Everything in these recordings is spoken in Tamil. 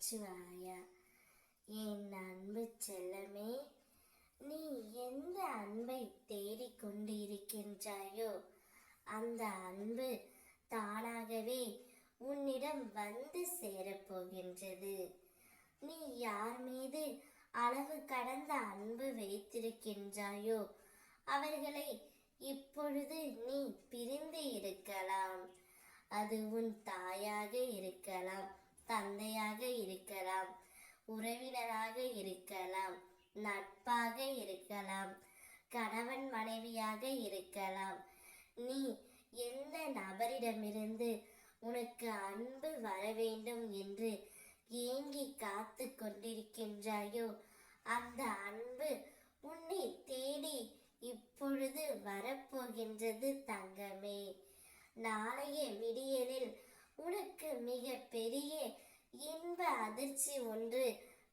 நமச்சிவாயா என் அன்பு செல்லமே நீ எந்த அன்பை தேடிக்கொண்டு இருக்கின்றாயோ அந்த அன்பு தானாகவே உன்னிடம் வந்து சேரப்போகின்றது நீ யார் மீது அளவு கடந்த அன்பு வைத்திருக்கின்றாயோ அவர்களை இப்பொழுது நீ பிரிந்து இருக்கலாம். அது உன் தாயாக இருக்கலாம். தந்தையாக இருக்கலாம் உறவினராக இருக்கலாம் நட்பாக இருக்கலாம் கணவன் மனைவியாக இருக்கலாம். நீ எந்த நபரிடமிருந்து உனக்கு அன்பு வர வேண்டும் என்று ஏங்கி காத்து கொண்டிருக்கின்றாயோ அந்த அன்பு உன்னை தேடி இப்பொழுது வரப்போகின்றது தங்கமே. நாளைய விடியலில் உனக்கு மிக பெரிய இன்ப அதிர்ச்சி ஒன்று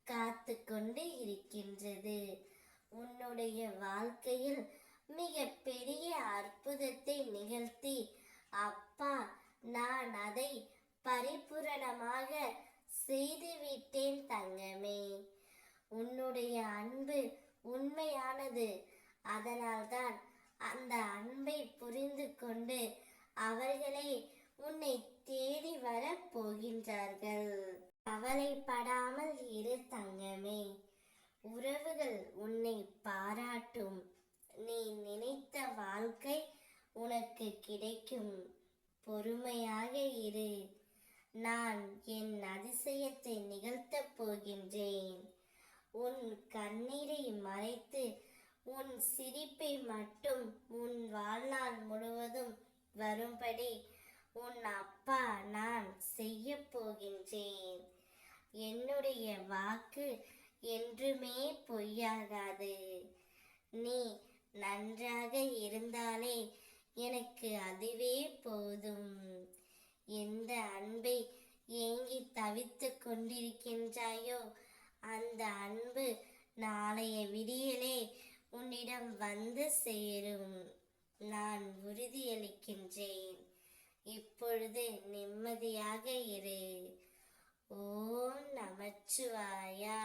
காத்து கொண்டு இருக்கின்றது. உன்னுடைய வாழ்க்கையில் மிக பெரிய அற்புதத்தை நிகழ்த்தி அப்பா நான் அதை பரிபூரணமாக செய்துவிட்டேன் தங்கமே. உன்னுடைய அன்பு உண்மையானது. அதனால்தான் அந்த அன்பை புரிந்து கொண்டு அவர்களே உன்னை தேடி வர போகின்றார்கள். கவலைப்படாமல் இரு தங்கமே. உறவுகள் உன்னை பாராட்டும். நீ நினைத்த வாழ்க்கை உனக்கு கிடைக்கும். பொறுமையாக இரு. நான் என் அதிசயத்தை நிகழ்த்தப் போகின்றேன். உன் கண்ணீரை மறைத்து உன் சிரிப்பை மட்டும் உன் வாழ்நாள் முழுவதும் வரும்படி உன் அப்பா நான் செய்ய போகின்றேன். என்னுடைய வாக்கு என்றுமே பொய்யாகாது. நீ நன்றாக இருந்தாலே எனக்கு அதுவே போதும். எந்த அன்பை ஏங்கி தவித்து கொண்டிருக்கின்றாயோ அந்த அன்பு நாளைய விடியலே உன்னிடம் வந்து சேரும். நான் உறுதியளிக்கின்றேன். இப்பொழுது நிம்மதியாக இரு. ஓம் நமச்சிவாயா